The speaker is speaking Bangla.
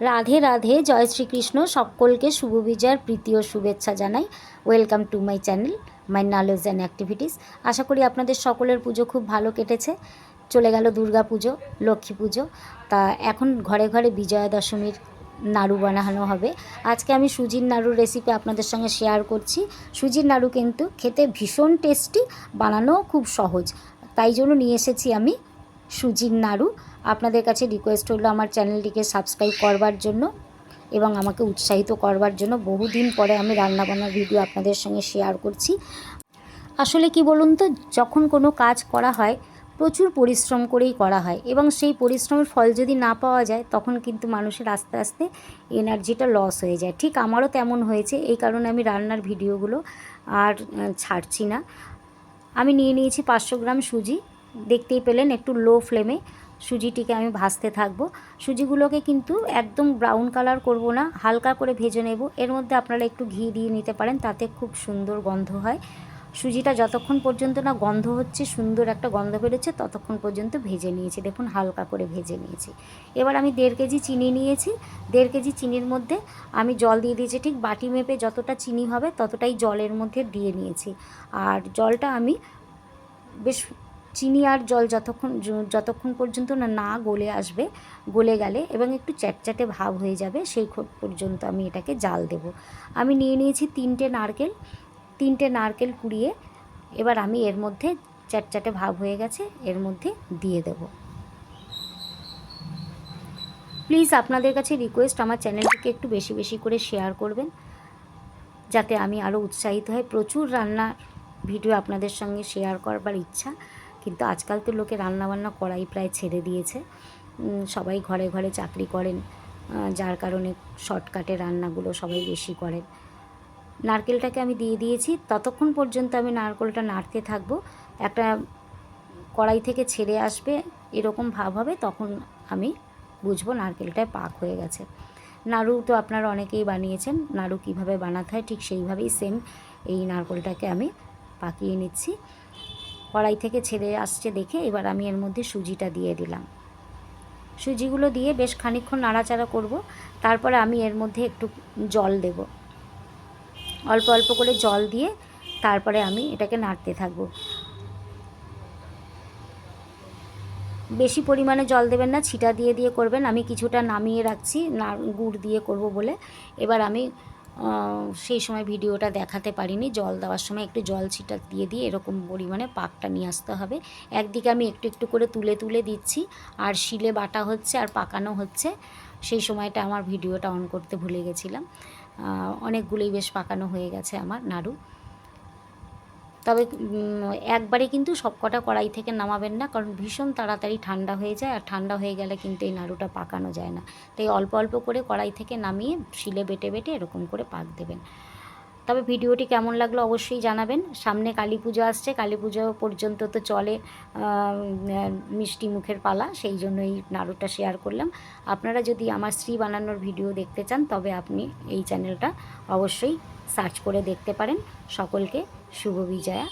রাধে রাধে, জয় শ্রীকৃষ্ণ। সকলকে শুভ বিজয়ের প্রীতি ও শুভেচ্ছা জানাই। Welcome to my channel my knowledge and activities আশা করি আপনাদের সকলের পুজো খুব ভালো কেটেছে। চলে গেল দুর্গা পুজো, লক্ষ্মী পুজো। তা এখন ঘরে ঘরে বিজয়া দশমীর নাড়ু বানানো হবে। আজকে আমি সুজির নাড়ুর রেসিপি আপনাদের সঙ্গে শেয়ার করছি। সুজির নাড়ু কিন্তু খেতে ভীষণ টেস্টি বানানো খুব সহজ। তাই জন্য নিয়ে এসেছি আমি সুজির নাড়ু। আপনাদের কাছে রিকোয়েস্ট হলো আমার চ্যানেলটিকে সাবস্ক্রাইব করবার জন্য এবং আমাকে উৎসাহিত করবার জন্য। বহুদিন পরে আমি রান্নাবান্নার ভিডিও আপনাদের সঙ্গে শেয়ার করছি। আসলে কি বলুন তো, যখন কোনো কাজ করা হয়, প্রচুর পরিশ্রম করেই করা হয় এবং সেই পরিশ্রমের ফল যদি না পাওয়া যায়, তখন কিন্তু মানুষের আস্তে আস্তে এনার্জিটা লস হয়ে যায়। ঠিক আমারও তেমন হয়েছে, এই কারণে আমি রান্নার ভিডিওগুলো আর ছাড়ছি না। আমি নিয়ে নিয়েছি পাঁচশো গ্রাম সুজি। দেখতেই পেলেন একটু লো ফ্লেমে সুজিটিকে আমি ভাজতে থাকব। সুজিগুলোকে কিন্তু একদম ব্রাউন কালার করব না, হালকা করে ভেজে নেব। এর মধ্যে আপনারা একটু ঘি দিয়ে নিতে পারেন, তাতে খুব সুন্দর গন্ধ হয়। সুজিটা যতক্ষণ পর্যন্ত না গন্ধ হচ্ছে, সুন্দর একটা গন্ধ বেরোচ্ছে, ততক্ষণ পর্যন্ত ভেজে নিয়েছি। দেখুন, হালকা করে ভেজে নিয়েছি। এবার আমি দেড় কেজি চিনি নিয়েছি। দেড় কেজি চিনির মধ্যে আমি জল দিয়ে দিয়েছি, ঠিক বাটি মেপে যতটা চিনি হবে ততটাই জলের মধ্যে দিয়ে নিয়েছি। আর জলটা আমি বেশ চিনি আর জল যতক্ষণ যতক্ষণ পর্যন্ত না না গলে আসবে, গলে গেলে এবং একটু চ্যাটচ্যাটে ভাব হয়ে যাবে, সেই পর্যন্ত আমি এটাকে জাল দেব। আমি নিয়ে নিয়েছি তিনটে নারকেল তিনটে নারকেল কুড়িয়ে, এবার আমি এর মধ্যে চ্যাটচ্যাটে ভাব হয়ে গেছে, এর মধ্যে দিয়ে দেব। প্লিজ আপনাদের কাছে রিকোয়েস্ট আমার চ্যানেলটিকে একটু বেশি বেশি করে শেয়ার করবেন, যাতে আমি আরও উৎসাহিত হই। প্রচুর রান্নার ভিডিও আপনাদের সঙ্গে শেয়ার করবার ইচ্ছা। কিন্তু আজকাল তো লোকে রান্নাবান্না করাই প্রায় ছেড়ে দিয়েছে। সবাই ঘরে ঘরে চাকরি করেন যার কারণে শর্টকাটে রান্নাগুলো সবাই বেশি করেন। নারকেলটাকে আমি দিয়ে দিয়েছি, ততক্ষণ পর্যন্ত আমি নারকেলটা নাড়তে থাকব। একটা কড়াই থেকে ছেড়ে আসবে, এরকম ভাব হবে, তখন আমি বুঝব নারকেলটায় পাক হয়ে গেছে। নাড়ু তো আপনারা অনেকেই বানিয়েছেন, নাড়ু কীভাবে বানাতে হয় ঠিক সেইভাবেই সেম এই নারকেলটাকে আমি পাকিয়ে নিচ্ছি। কড়াই থেকে ছেড়ে আসছে দেখে এবার আমি এর মধ্যে সুজিটা দিয়ে দিলাম। সুজিগুলো দিয়ে বেশ খানিকক্ষণ নাড়াচাড়া করব, তারপরে আমি এর মধ্যে একটু জল দেব। অল্প অল্প করে জল দিয়ে তারপরে আমি এটাকে নাড়তে থাকব। বেশি পরিমাণে জল দেবেন না, ছিটা দিয়ে দিয়ে করবেন। আমি কিছুটা নামিয়ে রাখছি না গুড় দিয়ে করব বলে। এবার আমি সেই সময় ভিডিওটা দেখাতে পারিনি। জল দেওয়ার সময় একটু জল ছিটা দিয়ে দিয়ে এরকম পরিমাণে পাকটা নিয়ে আসতে হবে। একদিকে আমি একটু একটু করে তুলে তুলে দিচ্ছি। আর শিলে বাটা হচ্ছে আর পাকানো হচ্ছে, সেই সময়টা আমার ভিডিওটা অন করতে ভুলে গেছিলাম। অনেকগুলোই বেশ পাকানো হয়ে গেছে আমার নাড়ু। তবে একবারে কিন্তু সবকটা কড়াই থেকে নামাবেন না, কারণ ভীষণ তাড়াতাড়ি ঠান্ডা হয়ে যায়, আর ঠান্ডা হয়ে গেলে কিন্তু এই নাড়ুটা পাকানো যায় না। তাই অল্প অল্প করে কড়াই থেকে নামিয়ে শিলে বেটে বেটে এরকম করে পাক দেবেন। তবে ভিডিওটি কেমন লাগল অবশ্যই জানাবেন। সামনে কালী পুজো আসছে, কালী পুজো পর্যন্ত তো চলে মিষ্টি মুখের পালা, সেই জন্য এই নাড়ুটা শেয়ার করলাম। আপনারা যদি আমার শ্রী বানানোর ভিডিও দেখতে চান, তবে আপনি এই চ্যানেলটা অবশ্যই সার্চ করে দেখতে পারেন। সকলকে শুভ বিজয়া।